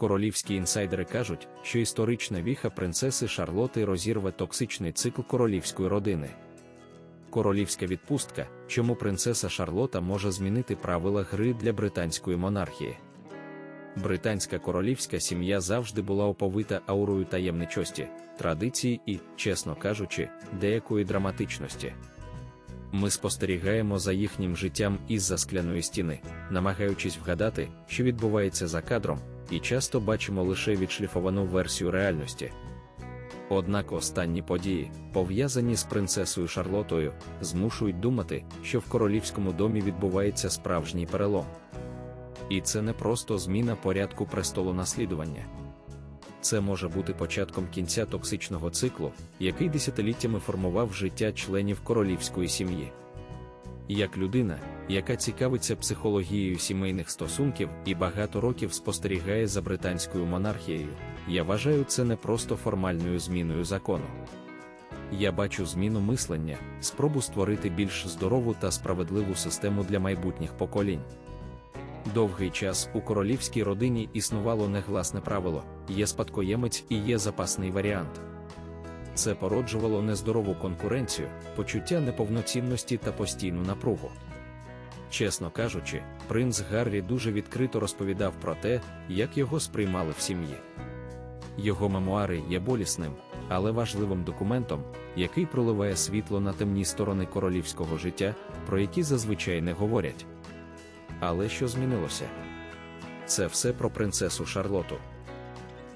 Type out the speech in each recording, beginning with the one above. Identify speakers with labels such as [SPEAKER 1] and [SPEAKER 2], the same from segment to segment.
[SPEAKER 1] Королівські інсайдери кажуть, що історична віха принцеси Шарлоти розірве токсичний цикл королівської родини. Королівська відпустка, чому принцеса Шарлота може змінити правила гри для британської монархії. Британська королівська сім'я завжди була оповита аурою таємничості, традиції і, чесно кажучи, деякої драматичності. Ми спостерігаємо за їхнім життям із-за скляної стіни, намагаючись вгадати, що відбувається за кадром, і часто бачимо лише відшліфовану версію реальності. Однак останні події, пов'язані з принцесою Шарлотою, змушують думати, що в королівському домі відбувається справжній перелом. І це не просто зміна порядку престолу наслідування. Це може бути початком кінця токсичного циклу, який десятиліттями формував життя членів королівської сім'ї. Як людина, яка цікавиться психологією сімейних стосунків і багато років спостерігає за британською монархією, я вважаю це не просто формальною зміною закону. Я бачу зміну мислення, спробу створити більш здорову та справедливу систему для майбутніх поколінь. Довгий час у королівській родині існувало негласне правило: є спадкоємець і є запасний варіант. Це породжувало нездорову конкуренцію, почуття неповноцінності та постійну напругу. Чесно кажучи, принц Гаррі дуже відкрито розповідав про те, як його сприймали в сім'ї. Його мемуари є болісним, але важливим документом, який проливає світло на темні сторони королівського життя, про які зазвичай не говорять. Але що змінилося? Це все про принцесу Шарлоту.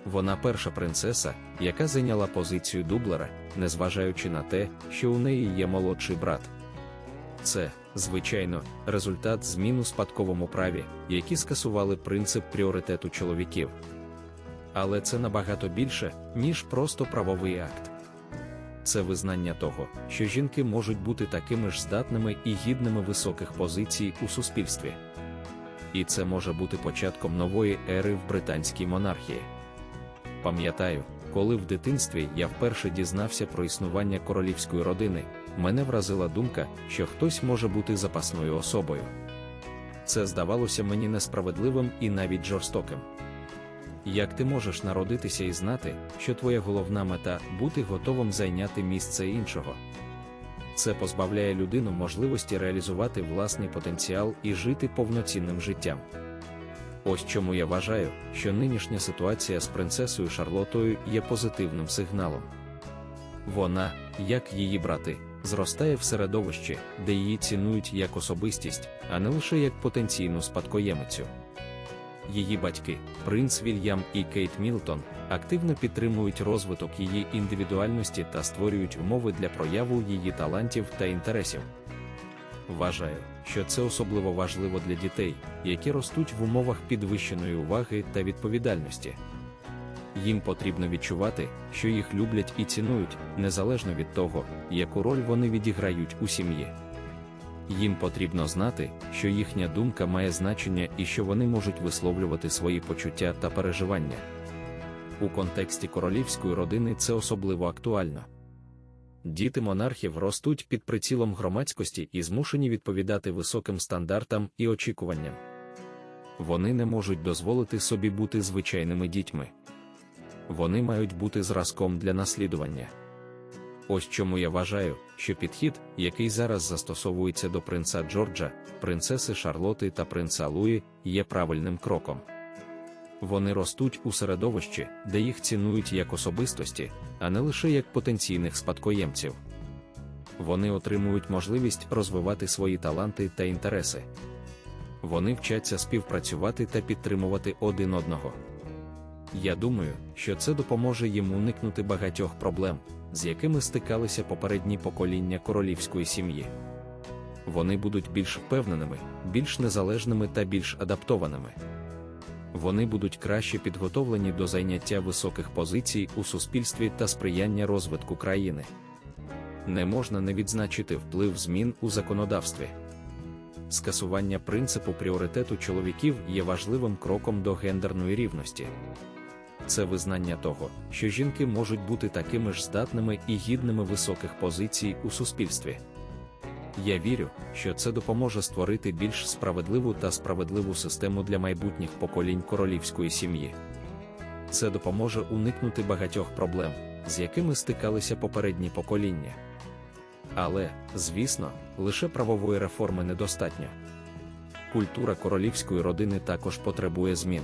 [SPEAKER 1] Вона перша принцеса, яка зайняла позицію дублера, незважаючи на те, що у неї є молодший брат. Це, звичайно, результат змін у спадковому праві, які скасували принцип пріоритету чоловіків. Але це набагато більше, ніж просто правовий акт. Це визнання того, що жінки можуть бути такими ж здатними і гідними високих позицій у суспільстві. І це може бути початком нової ери в британській монархії. Пам'ятаю, коли в дитинстві я вперше дізнався про існування королівської родини, мене вразила думка, що хтось може бути запасною особою. Це здавалося мені несправедливим і навіть жорстоким. Як ти можеш народитися і знати, що твоя головна мета бути готовим зайняти місце іншого? Це позбавляє людину можливості реалізувати власний потенціал і жити повноцінним життям. Ось чому я вважаю, що нинішня ситуація з принцесою Шарлотою є позитивним сигналом. Вона, як її брати, зростає в середовищі, де її цінують як особистість, а не лише як потенційну спадкоємицю. Її батьки, принц Вільям і Кейт Мілтон, активно підтримують розвиток її індивідуальності та створюють умови для прояву її талантів та інтересів. Вважаю, що це особливо важливо для дітей, які ростуть в умовах підвищеної уваги та відповідальності. Їм потрібно відчувати, що їх люблять і цінують, незалежно від того, яку роль вони відіграють у сім'ї. Їм потрібно знати, що їхня думка має значення і що вони можуть висловлювати свої почуття та переживання. У контексті королівської родини це особливо актуально. Діти монархів ростуть під прицілом громадськості і змушені відповідати високим стандартам і очікуванням. Вони не можуть дозволити собі бути звичайними дітьми. Вони мають бути зразком для наслідування. Ось чому я вважаю, що підхід, який зараз застосовується до принца Джорджа, принцеси Шарлоти та принца Луї, є правильним кроком. Вони ростуть у середовищі, де їх цінують як особистості, а не лише як потенційних спадкоємців. Вони отримують можливість розвивати свої таланти та інтереси. Вони вчаться співпрацювати та підтримувати один одного. Я думаю, що це допоможе їм уникнути багатьох проблем, з якими стикалися попередні покоління королівської сім'ї. Вони будуть більш впевненими, більш незалежними та більш адаптованими. Вони будуть краще підготовлені до зайняття високих позицій у суспільстві та сприяння розвитку країни. Не можна не відзначити вплив змін у законодавстві. Скасування принципу пріоритету чоловіків є важливим кроком до гендерної рівності. Це визнання того, що жінки можуть бути такими ж здатними і гідними високих позицій у суспільстві. Я вірю, що це допоможе створити більш справедливу та справедливу систему для майбутніх поколінь королівської сім'ї. це допоможе уникнути багатьох проблем, з якими стикалися попередні покоління. Але, звісно, лише правової реформи недостатньо. Культура королівської родини також потребує змін.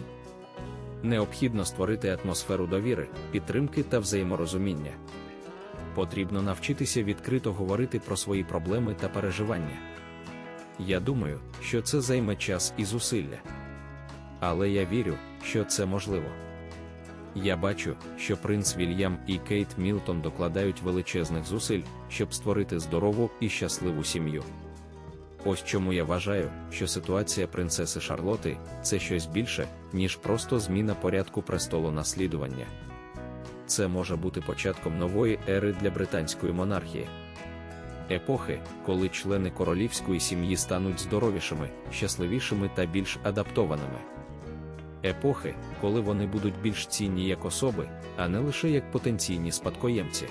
[SPEAKER 1] Необхідно створити атмосферу довіри, підтримки та взаєморозуміння. Потрібно навчитися відкрито говорити про свої проблеми та переживання. Я думаю, що це займе час і зусилля. Але я вірю, що це можливо. Я бачу, що принц Вільям і Кейт Мілтон докладають величезних зусиль, щоб створити здорову і щасливу сім'ю. Ось чому я вважаю, що ситуація принцеси Шарлоти це щось більше, ніж просто зміна порядку престолу наслідування. Це може бути початком нової ери для британської монархії. Епохи, коли члени королівської сім'ї стануть здоровішими, щасливішими та більш адаптованими. Епохи, коли вони будуть більш цінні як особи, а не лише як потенційні спадкоємці.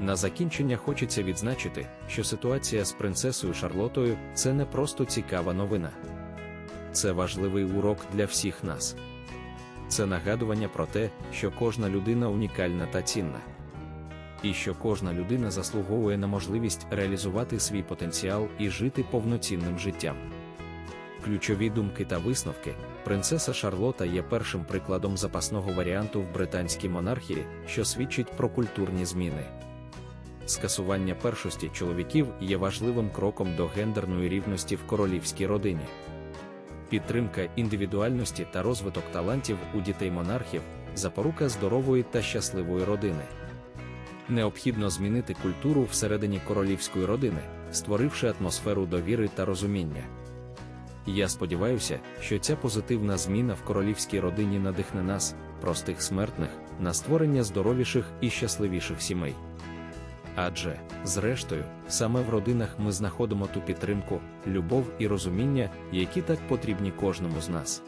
[SPEAKER 1] На закінчення хочеться відзначити, що ситуація з принцесою Шарлотою це не просто цікава новина. Це важливий урок для всіх нас. Це нагадування про те, що кожна людина унікальна та цінна. І що кожна людина заслуговує на можливість реалізувати свій потенціал і жити повноцінним життям. Ключові думки та висновки принцеса Шарлота є першим прикладом запасного варіанту в британській монархії, що свідчить про культурні зміни. Скасування першості чоловіків є важливим кроком до гендерної рівності в королівській родині. Підтримка індивідуальності та розвиток талантів у дітей монархів запорука здорової та щасливої родини. Необхідно змінити культуру всередині королівської родини, створивши атмосферу довіри та розуміння. Я сподіваюся, що ця позитивна зміна в королівській родині надихне нас, простих смертних, на створення здоровіших і щасливіших сімей. Адже, зрештою, саме в родинах ми знаходимо ту підтримку, любов і розуміння, які так потрібні кожному з нас.